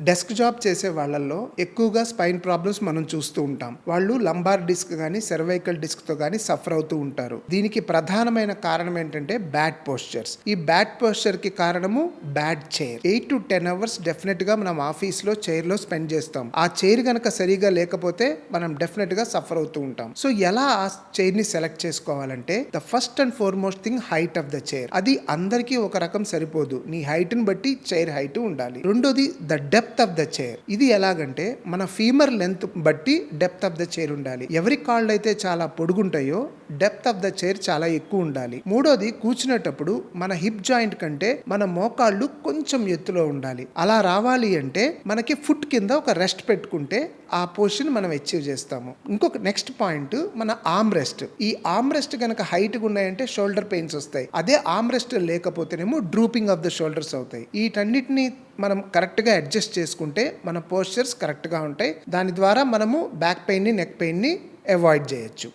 Desk job చేసే వాళ్ళల్లో ఎక్కువగా స్పైన్ ప్రాబ్లమ్స్ మనం చూస్తూ ఉంటాం. వాళ్ళు లంబార్ డిస్క్ కానీ సెర్వైకల్ డిస్క్తో కానీ సఫర్ అవుతూ ఉంటారు. దీనికి ప్రధానమైన కారణం ఏంటంటే బ్యాడ్ పోస్చర్స్. ఈ బ్యాడ్ పోస్చర్కి కారణము bad chair. Eight to ten hours డెఫినెట్గా మనం ఆఫీస్లో చైర్లో స్పెండ్ చేస్తాం. ఆ చైర్ కనుక సరిగా లేకపోతే మనం డెఫినెట్గా సఫర్ అవుతూ ఉంటాం. సో ఎలా ఆ చైర్ని సెలెక్ట్ చేసుకోవాలంటే the first and foremost thing height of the chair. అది అందరికీ ఒక రకం సరిపోదు. నీ హైట్ని బట్టి చైర్ హైట్ ఉండాలి. రెండోది the depth depth of the chair ఇది ఎలాగంటే మన ఫీమర్ లెంత్ బట్టి డెప్త్ ఆఫ్ ద చైర్ ఉండాలి. ఎవరి కాళ్ళు అయితే చాలా పొడుగుంటాయో డెప్త్ ఆఫ్ ద చైర్ చాలా ఎక్కువ ఉండాలి. మూడోది కూర్చునేటప్పుడు మన హిప్ జాయింట్ కంటే మన మోకాళ్ళు కొంచెం ఎత్తులో ఉండాలి. అలా రావాలి అంటే మనకి ఫుట్ కింద ఒక రెస్ట్ పెట్టుకుంటే ఆ పొజిషన్ మనం అచీవ్ చేస్తాము. ఇంకొక నెక్స్ట్ పాయింట్ మన ఆమ్ రెస్ట్ ఈ ఆమ్ రెస్ట్ కనుక హైట్ ఉన్నాయంటే షోల్డర్ పెయిన్స్ వస్తాయి. అదే ఆమ్ రెస్ట్ లేకపోతేనేమో డ్రూపింగ్ ఆఫ్ ద షోల్డర్స్ అవుతాయి. వీటన్నిటిని మనం కరెక్ట్గా అడ్జస్ట్ చేసుకుంటే మన పోస్చర్స్ కరెక్ట్గా ఉంటాయి. దాని ద్వారా మనము బ్యాక్ పెయిన్ని నెక్ పెయిన్ని అవాయిడ్ చేయొచ్చు.